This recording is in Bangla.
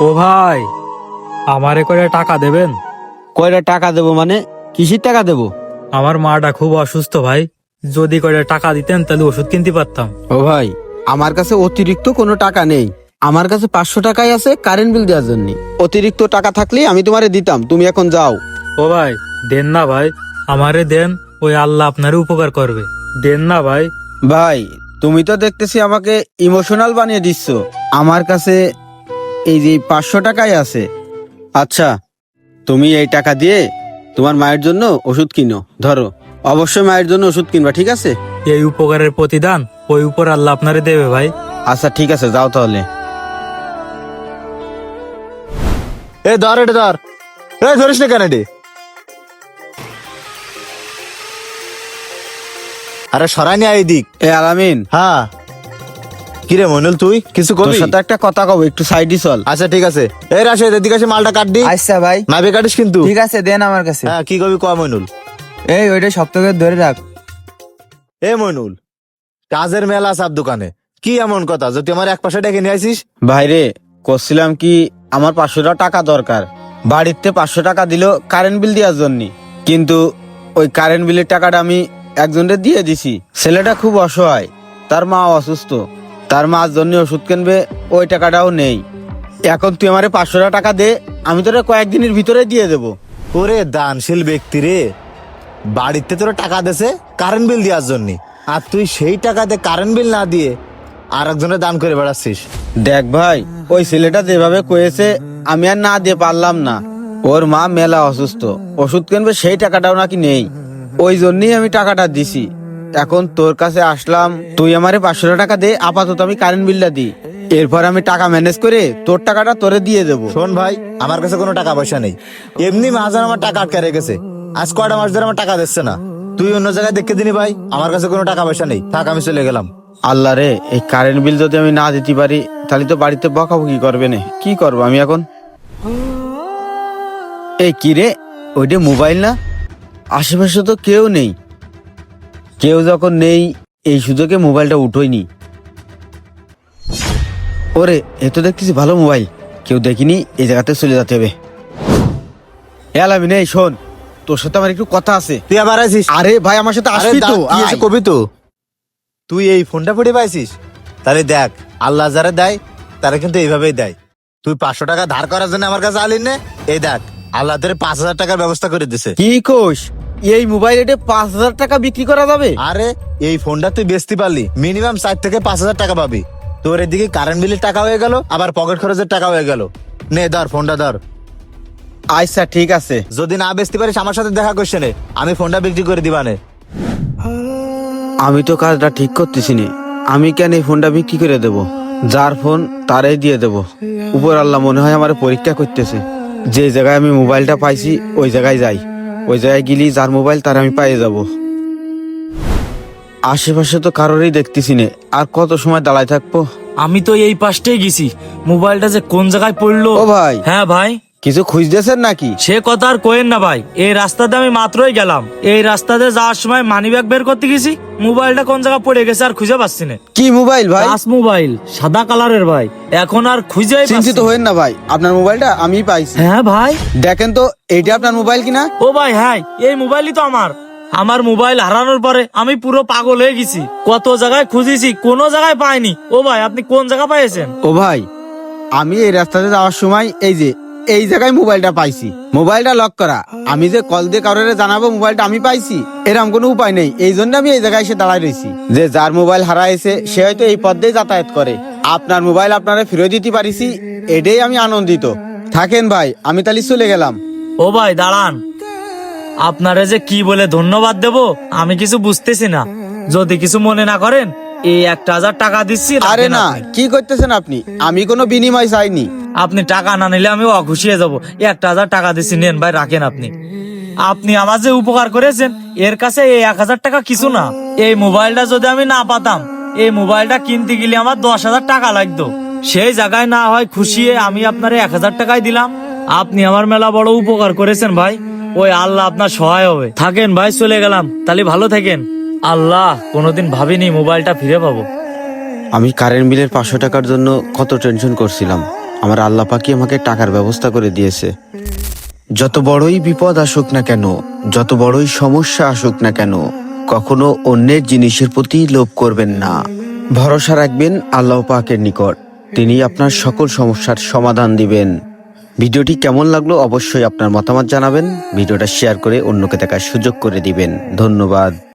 ও ভাই আমারে করে টাকা দেবেন? কয়টা টাকা দেবো মানে? কিসির টাকা দেবো? আমার মাটা খুব অসুস্থ ভাই যদি করে টাকা দিতেন তাহলে ওষুধ কিনতে পারতাম। ও ভাই আমার কাছে অতিরিক্ত কোনো টাকা নেই। আমার কাছে পাঁচশো টাকাই আছে কারেন্ট বিল দেওয়ার জন্য। অতিরিক্ত টাকা থাকলে আমি তোমারে দিতাম তুমি এখন যাও। ও ভাই দেন না ভাই আমারে দেন ওই আল্লাহ আপনারে উপকার করবে। দেন না ভাই। ভাই তুমি তো দেখতেছি আমাকে ইমোশনাল বানিয়ে দিচ্ছ। আমার কাছে এই যে পাঁচশো টাকাই আছে। আচ্ছা তুমি এই টাকা দিয়ে তোমার মায়ের জন্য ওষুধ কিনো। ধরো অবশ্যই মায়ের জন্য ওষুধ কিনবা ঠিক আছে? এই উপকারের প্রতিদান ওই উপর আল্লাহ আপনারে দেবে ভাই। আচ্ছা ঠিক আছে যাও তাহলে। এ ধর এটা ধর। এ ধরিস না কেন এটি? আরে সরাই নিয়ে আয় এদিক এ আলামিন। হ্যাঁ। কিরে মনুল তুই কিছু তোর করবি সাথে একটা কথা কব একটু সাইডে চল। আচ্ছা ঠিক আছে। এই রাশেদ এদিকে আসে মালটা কাটবি আচ্ছা ভাই। নাবে কাটিস কিন্তু। ঠিক আছে দেন আমার কাছে। হ্যাঁ কি কবি কয় মইনুল? এই ওইটা শক্ত ধরে রাখ। এ মইনুল কাজের মেলা সাপ দোকানে। কি এমন কথা যদি আমার এক পাশে ডেকে নিয়ে আসিস ভাইরে করছিলাম কি আমার পাঁচশো টাকা দরকার। বাড়িতে পাঁচশো টাকা দিল কারেন্ট বিল দেওয়ার জন্য। কিন্তু ওই কারেন্ট বিলের টাকাটা আমি একজনের দিয়ে দিছি। ছেলেটা খুব অসহায় তার মা অসুস্থ। তার মার জন্য ওষুধ কিনবে ওই টাকাটাও নেই। এখন তুই আমারে পাঁচশো টাকা দে আমি তোরা কয়েকদিনের ভিতরে দিয়ে দেবো। ওরে দানশীল ব্যক্তি রে। বাড়িতে তোরা টাকা দেছে কারেন্ট বিল দেওয়ার জন্য। আর তুই সেই টাকাতে কারেন্ট বিল না দিয়ে আর একজনের দান করে বেড়াচ্ছিস। দেখ ভাই ওই ছেলেটা যেভাবে কয়েছে আমি আর না দিয়ে পারলাম না। ওর মা মেলা অসুস্থ। ওষুধ কিনবে সেই টাকাটাও নাকি নেই। ওই জন্যই আমি টাকাটা দিছি। এখন তোর কাছে আসলাম তুই আমারে পাঁচশো টাকা দে আপাতত আমি কারেন্ট বিলটা দিই। এরপর আমি টাকা ম্যানেজ করে তোর টাকাটা তোরে দিয়ে দেবো। শোন ভাই আমার কাছে কোনো টাকা পয়সা নেই। এমনি মাহাজন আমার টাকা আটকে রেখেছে। আজ কয়টা মাস ধরে আমার টাকা দিচ্ছে না? তুই অন্য জায়গায় দেখে দিনি ভাই আমার কাছে কোনো টাকা পয়সা নেই। থাক আমি চলে গেলাম। আল্লাহ রে এই কারেন্ট বিল যদি আমি না দিতে পারি তাহলে তো বাড়িতে বকাবকি করবে না। কি করব আমি এখন? এই কি রে ওইটা মোবাইল না? আশেপাশে তো কেউ নেই। কেউ যখন নেই এই সুযোগে মোবাইলটা উঠোইনি ওরে এ তো দেখতেছি ভালো মোবাইল। কেউ দেখিনি এই জায়গাতে চলে যেতে হবে। এলামি নেই শোন তোর সাথে আমার একটু কথা আছে। তুই আবার আছিস আরে ভাই আমার সাথে আসবি তো হয়েছে কবি তো? তুই এই ফোনটা পড়ে পাইছিস? তাহলে দেখ আল্লাহ যারা দেয় তারা কিন্তু এইভাবেই দেয়। তুই পাঁচশো টাকা ধার করার জন্য আমার কাছে আলিন নে। এই দেখ আল্লাহ তোর পাঁচ হাজার টাকার ব্যবস্থা করে দিছে। কি কোষ? এই মোবাইল এটা পাঁচ হাজার টাকা বিক্রি করা যাবে? আরে এই ফোনটা তুই বেচতে পারলি। মিনিমাম চার থেকে পাঁচ হাজার টাকা পাবি। তোর এদিকে কারেন্ট বিলের টাকা হয়ে গেল আবার পকেট খরচের টাকা হয়ে গেল। নে ধর ফোনটা ধর। আচ্ছা ঠিক আছে। যদি না বেচতে পারিস আমার সাথে দেখা করছে নে। আমি ফোনটা বিক্রি করে দিবানে আমি তো কাজটা ঠিক করতেছি নি। আমি কেন এই ফোনটা বিক্রি করে দেব? যার ফোন তারাই দিয়ে দেব। উপর আল্লাহ মনে হয় আমার পরীক্ষা করতেছে। যে জায়গায় আমি মোবাইলটা পাইছি ওই জায়গায় যাই। ওই জায়গায় গেলি যার মোবাইল তার আমি পাইয়ে যাব। আশেপাশে তো কারোরই দেখতেছি নে। আর কত সময় দাঁড়ায় থাকব? আমি তো এই পাশটাই গেছি। মোবাইলটা যে কোন জায়গায় পড়ল? ও ভাই। হ্যাঁ ভাই? কিছু খুঁজতেছেন নাকি? সে কথা আর কোয়েন না ভাই। এই রাস্তাতে আমি মাত্রই গেলাম। এই রাস্তাতে যাওয়ার সময় মানি ব্যাগ বের করতে গেছি। মোবাইলটা কোন জায়গায় পড়ে গেছে আর খুঁজে পাচ্ছি না। কি মোবাইল ভাই? টাচ মোবাইল সাদা কালারের ভাই। এখন আর খুঁজেই পাচ্ছি চিন্তিত। হইন না ভাই। আপনার মোবাইলটা আমি পাইছি। হ্যাঁ ভাই। দেখেন তো এইটা আপনার মোবাইল কিনা? ও ভাই হ্যাঁ এই মোবাইলই তো আমার। আমার মোবাইল হারানোর পরে আমি পুরো পাগল হয়ে গেছি। কত জায়গায় খুঁজেছি কোনো জায়গায় পাইনি। ও ভাই আপনি কোন জায়গা পাইছেন? ও ভাই আমি এই রাস্তাতে যাওয়ার সময় এই যে এই জায়গায় মোবাইলটা পাইছি। মোবাইলটা লক করা। আমি যে কল দিয়ে কারোর জানাব, মোবাইলটা আমি পাইছি। এরকম কোনো উপায় নেই। এই জন্য আমি এই জায়গায় এসে দাঁড়ায় রয়েছি। যে যার মোবাইল হারাইছে, সে হয়তো এই পথ দিয়ে যাতায়াত করে। আপনার মোবাইল আপনারা ফিরে দিতে পারিছি, এটাই আমি আনন্দিত। থাকেন ভাই, আমি তাহলে চলে গেলাম। ও ভাই, দাঁড়ান। আপনারে যে কি বলে ধন্যবাদ দেব, আমি কিছু বুঝতেছি না। যদি কিছু মনে না করেন এই একটা হাজার টাকা দিচ্ছি আরে না। কি করতেছেন আপনি? আমি কোনো বিনিময় চাইনি। আপনি টাকা না নিলে আমি অখুশি হয়ে যাব একটা হাজার টাকা দিচ্ছি নেন ভাই রাখেন আপনি। আপনি আমার যে উপকার করেছেন এর কাছে এই এক হাজার টাকা কিছু না। এই মোবাইলটা যদি আমি না পাতাম এই মোবাইলটা কিনতে গেলে আমার দশ হাজার টাকা লাগতো। সেই জায়গায় না হয় খুশি হয়ে আমি আপনার এক হাজার টাকায় দিলাম। আপনি আমার মেলা বড় উপকার করেছেন ভাই। ওই আল্লাহ আপনার সহায় হবে। থাকেন ভাই চলে গেলাম। তাহলে ভালো থাকেন। আল্লাহ, কোনোদিন ভাবিনি মোবাইলটা ফিরে পাবো। আমি কারেন্ট বিলের পাঁচশো টাকার জন্য কত টেনশন করছিলাম। আমার আল্লাহ পাকি আমাকে টাকার ব্যবস্থা করে দিয়েছে। যত বড়ই বিপদ আসুক না কেন, যত বড়ই সমস্যা আসুক না কেন, কখনো অন্যের জিনিসের প্রতি লোভ করবেন না। ভরসা রাখবেন আল্লাহ পাকের নিকট। তিনি আপনার সকল সমস্যার সমাধান দিবেন। ভিডিওটি কেমন লাগল অবশ্যই আপনার মতামত জানাবেন। ভিডিওটা শেয়ার করে অন্যকে দেখার সুযোগ করে দিবেন। ধন্যবাদ।